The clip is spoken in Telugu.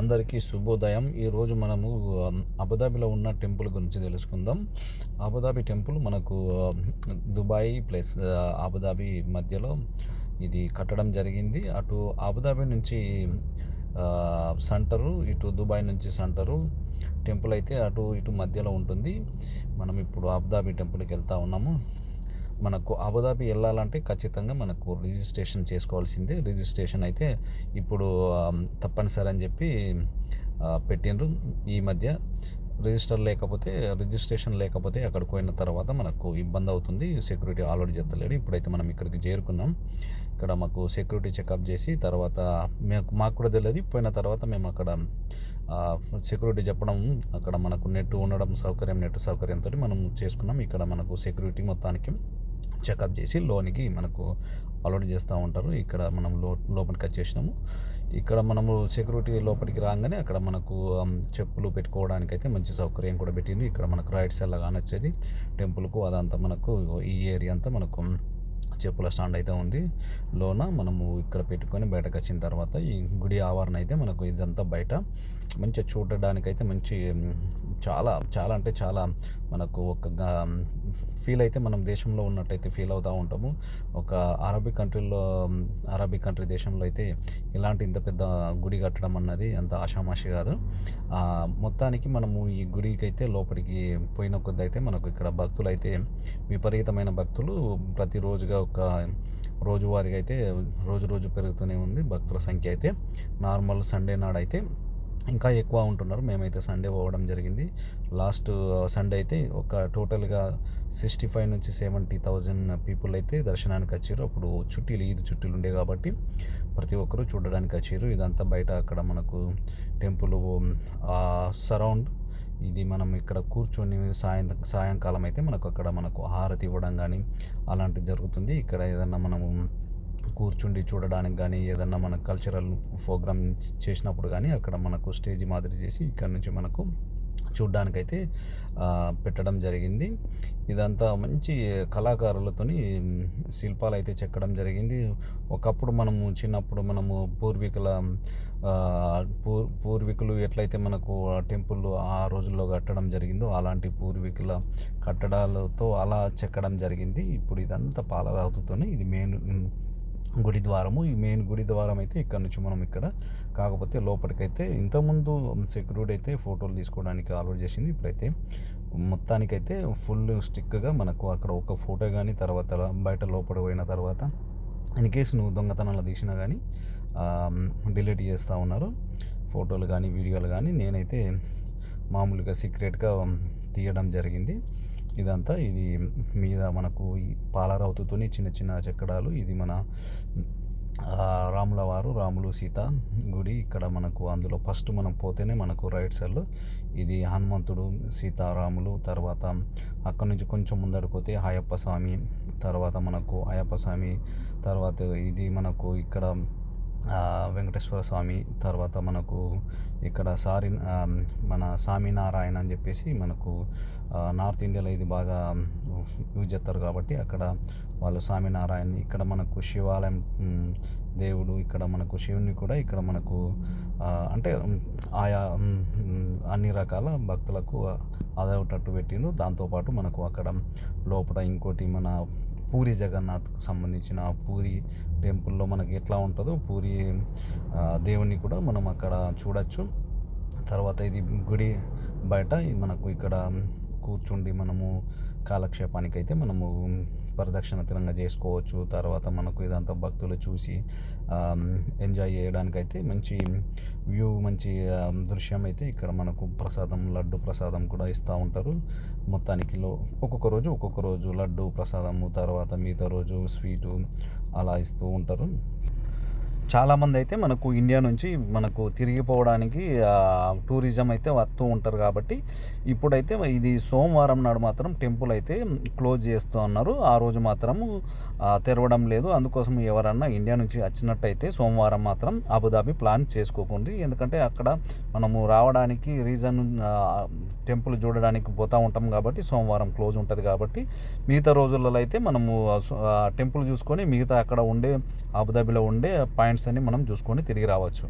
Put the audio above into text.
అందరికీ శుభోదయం. ఈరోజు మనము అబుదాబిలో ఉన్న టెంపుల్ గురించి తెలుసుకుందాం. అబుదాబి టెంపుల్ మనకు దుబాయ్ ప్లస్ అబుదాబి మధ్యలో ఇది కట్టడం జరిగింది. అటు అబుదాబి నుంచి సెంటరు ఇటు దుబాయ్ నుంచి సెంటరు టెంపుల్ అయితే అటు ఇటు మధ్యలో ఉంటుంది. మనం ఇప్పుడు అబుదాబి టెంపుల్కి వెళ్తా ఉన్నాము. మనకు అబుదాబి వెళ్ళాలంటే ఖచ్చితంగా మనకు రిజిస్ట్రేషన్ చేసుకోవాల్సిందే. రిజిస్ట్రేషన్ అయితే ఇప్పుడు తప్పనిసరి అని చెప్పి పెట్టినరు పెట్టిండ్రు. ఈ మధ్య రిజిస్టర్ లేకపోతే రిజిస్ట్రేషన్ లేకపోతే అక్కడికి పోయిన తర్వాత మనకు ఇబ్బంది అవుతుంది. సెక్యూరిటీ ఆల్రెడీ చెప్తలేడు ఇప్పుడైతే మనం ఇక్కడికి చేరుకున్నాం. ఇక్కడ మాకు సెక్యూరిటీ చెకప్ చేసి తర్వాత మాకు మాకు కూడా తెలియదు. పోయిన తర్వాత మేము అక్కడ సెక్యూరిటీ చెప్పడం అక్కడ మనకు నెట్ ఉండడం సౌకర్యం నెట్ సౌకర్యంతో మనం చేసుకున్నాం. ఇక్కడ మనకు సెక్యూరిటీ మొత్తానికి చెకప్ చేసి లోనికి మనకు అలౌట్ చేస్తూ ఉంటారు. ఇక్కడ మనం లో లోపలికి వచ్చేసినాము. ఇక్కడ మనము సెక్యూరిటీ లోపలికి రాగానే అక్కడ మనకు చెప్పులు పెట్టుకోవడానికి అయితే మంచి సౌకర్యం కూడా పెట్టింది. ఇక్కడ మనకు రైట్ సైడ్ లాగా వచ్చేది. టెంపుల్కు అదంతా మనకు ఈ ఏరియా అంతా మనకు చెప్పుల స్టాండ్ అయితే ఉంది. లోన మనము ఇక్కడ పెట్టుకొని బయటకు వచ్చిన తర్వాత ఈ గుడి ఆవరణ అయితే మనకు ఇదంతా బయట. మంచిగా చూడడానికి అయితే మంచి చాలా చాలా అంటే చాలా మనకు ఒక ఫీల్ అయితే మనం దేశంలో ఉన్నట్టయితే ఫీల్ అవుతూ ఉంటాము. ఒక అరబిక్ కంట్రీలో అరబీ అరబిక్ కంట్రీ దేశంలో అయితే ఇలాంటి ఇంత పెద్ద గుడి కట్టడం అన్నది అంత ఆషామాషి కాదు. మొత్తానికి మనము ఈ గుడికి అయితే లోపలికి పోయిన కొద్ది అయితే మనకు ఇక్కడ భక్తులు అయితే విపరీతమైన భక్తులు ప్రతిరోజుగా ఒక రోజువారీగా అయితే రోజు రోజు పెరుగుతూనే ఉంది. భక్తుల సంఖ్య అయితే నార్మల్ సండే నాడైతే ఇంకా ఎక్కువ ఉంటున్నారు. మేమైతే సండే పోవడం జరిగింది. లాస్ట్ సండే అయితే ఒక టోటల్గా సిక్స్టీ ఫైవ్ నుంచి సెవెంటీ థౌజండ్ పీపుల్ అయితే దర్శనానికి వచ్చారు. అప్పుడు చుట్టీలు ఈద్ చుట్టీలు ఉండే కాబట్టి ప్రతి ఒక్కరూ చూడడానికి వచ్చారు. ఇదంతా బయట అక్కడ మనకు టెంపుల్ సరౌండ్ ఇది మనం ఇక్కడ కూర్చొని సాయం సాయంకాలం అయితే మనకు అక్కడ మనకు హారతి ఇవ్వడం కానీ అలాంటివి జరుగుతుంది. ఇక్కడ ఏదన్నా మనము కూర్చుండి చూడడానికి కానీ ఏదన్నా మన కల్చరల్ ప్రోగ్రామ్ చేసినప్పుడు కానీ అక్కడ మనకు స్టేజ్ మాదిరి చేసి ఇక్కడ నుంచి మనకు చూడ్డానికైతే పెట్టడం జరిగింది. ఇదంతా మంచి కళాకారులతోని శిల్పాలు అయితే చెక్కడం జరిగింది. ఒకప్పుడు మనము చిన్నప్పుడు మనము పూర్వీకుల పూ పూర్వీకులు ఎట్లయితే మనకు ఆ టెంపుల్ ఆ రోజుల్లో కట్టడం జరిగిందో అలాంటి పూర్వీకుల కట్టడాలతో అలా చెక్కడం జరిగింది. ఇప్పుడు ఇదంతా పాలరాతుతోనే ఇది మెయిన్ గుడి ద్వారము ఈ మెయిన్ గుడి ద్వారం అయితే ఇక్కడ నుంచి మనం ఇక్కడ. కాకపోతే లోపలికైతే ఇంతకుముందు సెక్యూరిటీ అయితే ఫోటోలు తీసుకోవడానికి అలౌట్ చేసింది. ఇప్పుడైతే మొత్తానికైతే ఫుల్ స్టిక్గా మనకు అక్కడ ఒక ఫోటో కానీ తర్వాత బయట లోపల పోయిన తర్వాత ఇన్ కేసు నువ్వు దొంగతనాలు తీసినా కానీ డిలీట్ చేస్తూ ఉన్నారు. ఫోటోలు కానీ వీడియోలు కానీ నేనైతే మామూలుగా సీక్రెట్గా తీయడం జరిగింది. ఇదంతా ఇది మీద మనకు ఈ పాలరావుతుతోని చిన్న చిన్న చెక్కడాలు. ఇది మన రాముల వారు రాములు సీత గుడి. ఇక్కడ మనకు అందులో ఫస్ట్ మనం పోతేనే మనకు రైట్ సైడ్లో ఇది హనుమంతుడు సీతారాములు తర్వాత అక్కడ నుంచి కొంచెం ముందడుకోతే అయ్యప్ప స్వామి తర్వాత మనకు అయ్యప్ప స్వామి తర్వాత ఇది మనకు ఇక్కడ వెంకటేశ్వర స్వామి తర్వాత మనకు ఇక్కడ సారి మన స్వామినారాయణ అని చెప్పేసి మనకు నార్త్ ఇండియాలో ఇది బాగా యూజ్ చేస్తారు కాబట్టి అక్కడ వాళ్ళు స్వామినారాయణ ఇక్కడ మనకు శివాలయం దేవుడు ఇక్కడ మనకు శివుని కూడా ఇక్కడ మనకు అంటే ఆయా అన్ని రకాల భక్తులకు అదొకటట్టు పెట్టిండ్రు. దాంతోపాటు మనకు అక్కడ లోపల ఇంకోటి మన పూరి జగన్నాథ్కు సంబంధించిన పూరి టెంపుల్లో మనకి ఎట్లా ఉంటుందో పూరి దేవుణ్ణి కూడా మనం అక్కడ చూడొచ్చు. తర్వాత ఇది గుడి బయట మనకు ఇక్కడ కూర్చుండి మనము కాలక్షేపానికి అయితే మనము ప్రదక్షిణ తిరంగా చేసుకోవచ్చు. తర్వాత మనకు ఇదంతా భక్తులు చూసి ఎంజాయ్ చేయడానికైతే మంచి వ్యూ మంచి దృశ్యం అయితే ఇక్కడ మనకు ప్రసాదం లడ్డు ప్రసాదం కూడా ఇస్తూ ఉంటారు. మొత్తానికి ఒక్కొక్క రోజు ఒక్కొక్క రోజు లడ్డు ప్రసాదము తర్వాత మిగతా రోజు స్వీటు అలా ఇస్తూ ఉంటారు. చాలామంది అయితే మనకు ఇండియా నుంచి మనకు తిరిగిపోవడానికి టూరిజం అయితే వస్తూ ఉంటారు కాబట్టి ఇప్పుడైతే ఇది సోమవారం నాడు మాత్రం టెంపుల్ అయితే క్లోజ్ చేస్తూ ఉన్నారు. ఆ రోజు మాత్రం తెరవడం లేదు. అందుకోసం ఎవరన్నా ఇండియా నుంచి వచ్చినట్టయితే సోమవారం మాత్రం అబుదాబి ప్లాన్ చేసుకోకండి. ఎందుకంటే అక్కడ మనము రావడానికి రీజన్ టెంపుల్ చూడడానికి పోతూ ఉంటాం కాబట్టి సోమవారం క్లోజ్ ఉంటుంది కాబట్టి మిగతా రోజులలో అయితే మనము టెంపుల్ చూసుకొని మిగతా అక్కడ ఉండే అబుదాబిలో ఉండే పాయింట్స్ అన్ని మనం చూసుకొని తిరిగి రావచ్చు.